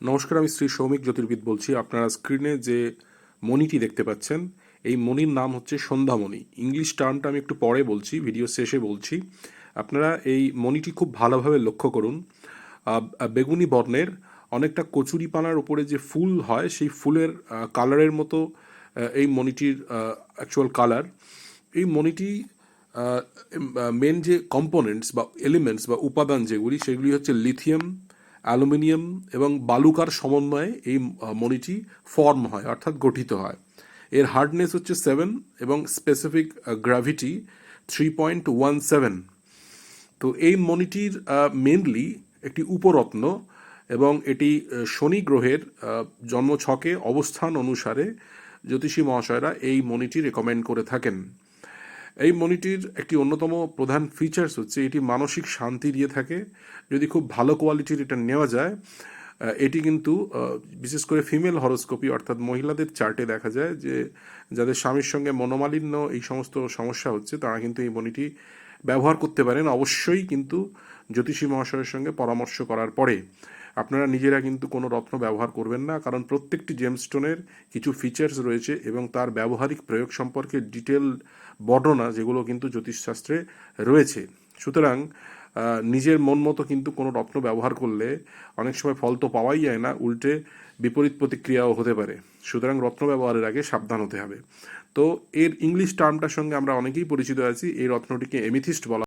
নমস্কার, আমি শ্রী সৌমিক জ্যোতির্বিদ বলছি। আপনারা স্ক্রিনে যে মণিটি দেখতে পাচ্ছেন, এই মণির নাম হচ্ছে সন্ধ্যামণি। ইংলিশ টার্মটা আমি একটু পরে বলছি, ভিডিও শেষে বলছি। আপনারা এই মণিটি খুব ভালোভাবে লক্ষ্য করুন। বেগুনি বর্ণের অনেকটা কচুরিপানার উপরে যে ফুল হয়, সেই ফুলের কালারের মতো এই মণিটির অ্যাকচুয়াল কালার এই মণিটি মেন যে কম্পোনেন্টস বা এলিমেন্টস বা উপাদান যেগুলি, সেগুলি হচ্ছে লিথিয়াম অ্যালুমিনিয়াম এবং বালুকার সমন্বয়ে এই মণিটি ফর্ম হয় অর্থাৎ গঠিত হয়। এর হার্ডনেস হচ্ছে সেভেন এবং specific gravity three point one seven তো এই মণিটির মেনলি একটি উপরত্ন এবং এটি শনি গ্রহের আহ, জন্মছকে অবস্থান অনুসারে জ্যোতিষী মহাশয়রা এই মণিটি রেকমেন্ড করে থাকেন। এই মনিটির একটি অন্যতম প্রধান ফিচার্স হচ্ছে এটি মানসিক শান্তি দিয়ে থাকে। যদি খুব ভালো কোয়ালিটির এটা নেওয়া যায় এটি কিন্তু বিশেষ করে ফিমেল হরোস্কোপি অর্থাৎ মহিলাদের চার্টে দেখা যায় যে যাদের স্বামীর সঙ্গে মনোমালিন্য এই সমস্ত সমস্যা হচ্ছে, তারা কিন্তু এই মনিটি ব্যবহার করতে পারেন। অবশ্যই কিন্তু জ্যোতিষী মহাশয়ের সঙ্গে পরামর্শ করার পরে। আপনারা নিজেরা কিন্তু কোনো রত্ন ব্যবহার করবেন না, কারণ প্রত্যেকটি জেমস্টোনের কিছু ফিচার্স রয়েছে এবং তার ব্যবহারিক প্রয়োগ সম্পর্কে ডিটেল বর্ণনা যেগুলো কিন্তু জ্যোতিষশাস্ত্রে রয়েছে। সুতরাং নিজের মন মতো কিন্তু কোনো রত্ন ব্যবহার করলে অনেক সময় ফল তো পাওয়াই যায় না, উল্টে বিপরীত প্রতিক্রিয়াও হতে পারে। সুতরাং রত্ন ব্যবহারের আগে সাবধান হতে হবে। তো এর ইংলিশ টার্মটার সঙ্গে আমরা অনেকেই পরিচিত আছি, এই রত্নটিকে এমিথিস্ট বলা